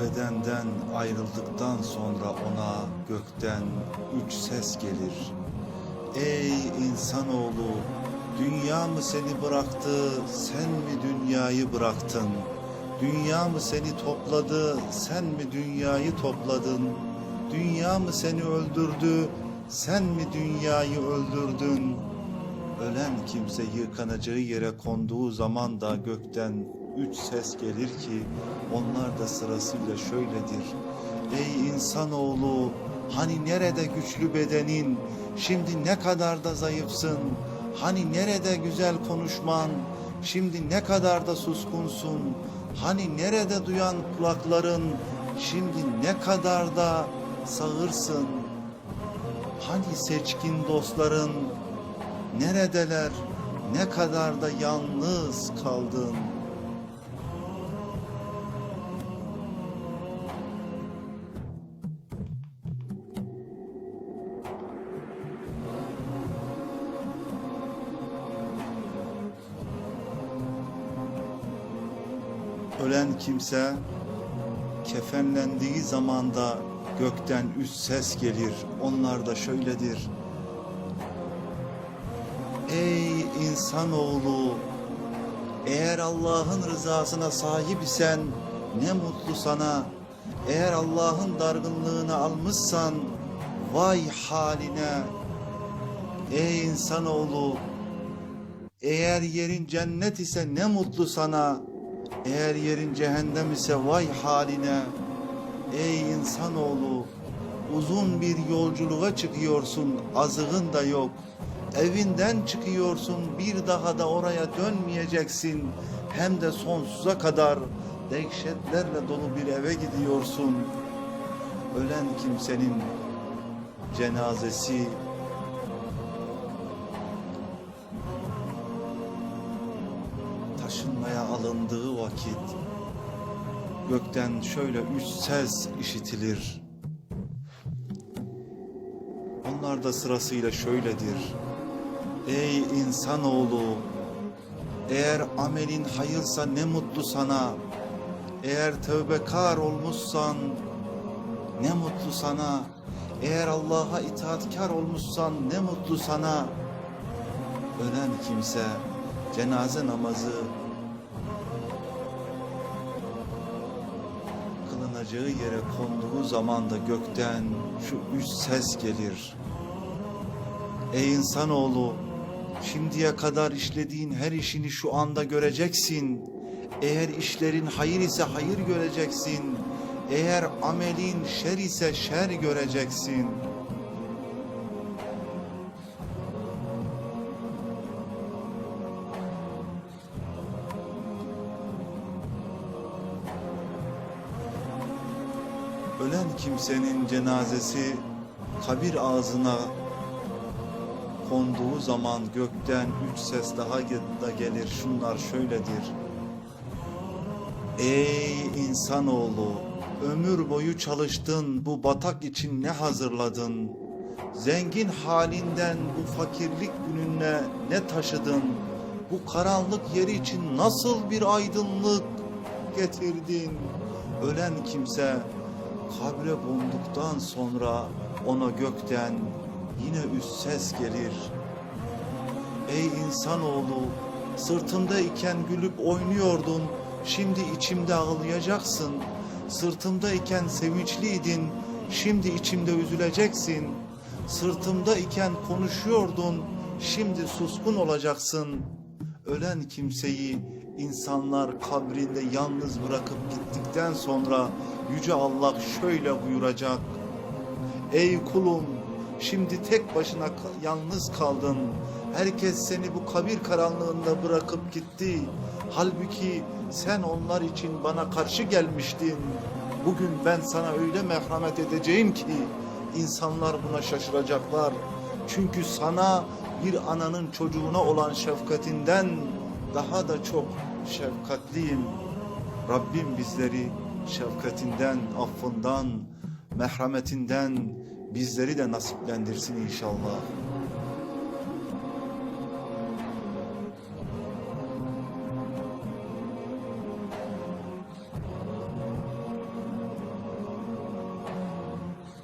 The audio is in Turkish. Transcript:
bedenden ayrıldıktan sonra ona gökten üç ses gelir. Ey insanoğlu, dünya mı seni bıraktı, sen mi dünyayı bıraktın? Dünya mı seni topladı, sen mi dünyayı topladın? Dünya mı seni öldürdü, sen mi dünyayı öldürdün? Ölen kimse yıkanacağı yere konduğu zaman da gökten üç ses gelir ki onlar da sırasıyla şöyledir. Ey insanoğlu hani nerede güçlü bedenin? Şimdi ne kadar da zayıfsın. Hani nerede güzel konuşman? Şimdi ne kadar da suskunsun. Hani nerede duyan kulakların? Şimdi ne kadar da sağırsın. Hani seçkin dostların Neredeler? Ne kadar da yalnız kaldın. Ölen kimse kefenlendiği zamanda gökten üst ses gelir. Onlar da şöyledir. Ey insanoğlu! Eğer Allah'ın rızasına sahip isen ne mutlu sana. Eğer Allah'ın dargınlığını almışsan vay haline. Ey insanoğlu! Eğer yerin cennet ise ne mutlu sana. Eğer yerin cehennem ise vay haline. Ey insanoğlu! Uzun bir yolculuğa çıkıyorsun, azığın da yok. Evinden çıkıyorsun, bir daha da oraya dönmeyeceksin. Hem de sonsuza kadar dehşetlerle dolu bir eve gidiyorsun. Ölen kimsenin cenazesi taşınmaya alındığı vakit gökten şöyle üç ses işitilir. Onlar da sırasıyla şöyledir. Ey insanoğlu! Eğer amelin hayırsa ne mutlu sana. Eğer tövbekar olmuşsan ne mutlu sana. Eğer Allah'a itaatkar olmuşsan ne mutlu sana. Ölen kimse cenaze namazı kılınacağı yere konduğu zaman da gökten şu üç ses gelir. Ey insanoğlu, şimdiye kadar işlediğin her işini şu anda göreceksin. Eğer işlerin hayır ise hayır göreceksin. Eğer amelin şer ise şer göreceksin. Ölen kimsenin cenazesi kabir ağzına konduğu zaman gökten üç ses daha da gelir. Şunlar şöyledir. Ey insanoğlu, ömür boyu çalıştın, bu batak için ne hazırladın? Zengin halinden bu fakirlik gününe ne taşıdın? Bu karanlık yeri için nasıl bir aydınlık getirdin? Ölen kimse kabre konduktan sonra ona gökten yine üst ses gelir. Ey insanoğlu, sırtımdayken gülüp oynuyordun, şimdi içimde ağlayacaksın. Sırtımdayken sevinçliydin, şimdi içimde üzüleceksin. Sırtımdayken konuşuyordun, şimdi suskun olacaksın. Ölen kimseyi insanlar kabrinde yalnız bırakıp gittikten sonra Yüce Allah şöyle buyuracak. Ey kulum, Şimdi tek başına yalnız kaldın. Herkes seni bu kabir karanlığında bırakıp gitti. Halbuki sen onlar için bana karşı gelmiştin. Bugün ben sana öyle merhamet edeceğim ki insanlar buna şaşıracaklar. Çünkü sana bir ananın çocuğuna olan şefkatinden daha da çok şefkatliyim. Rabbim bizleri şefkatinden, affından, merhametinden bizleri de nasiplendirsin inşallah.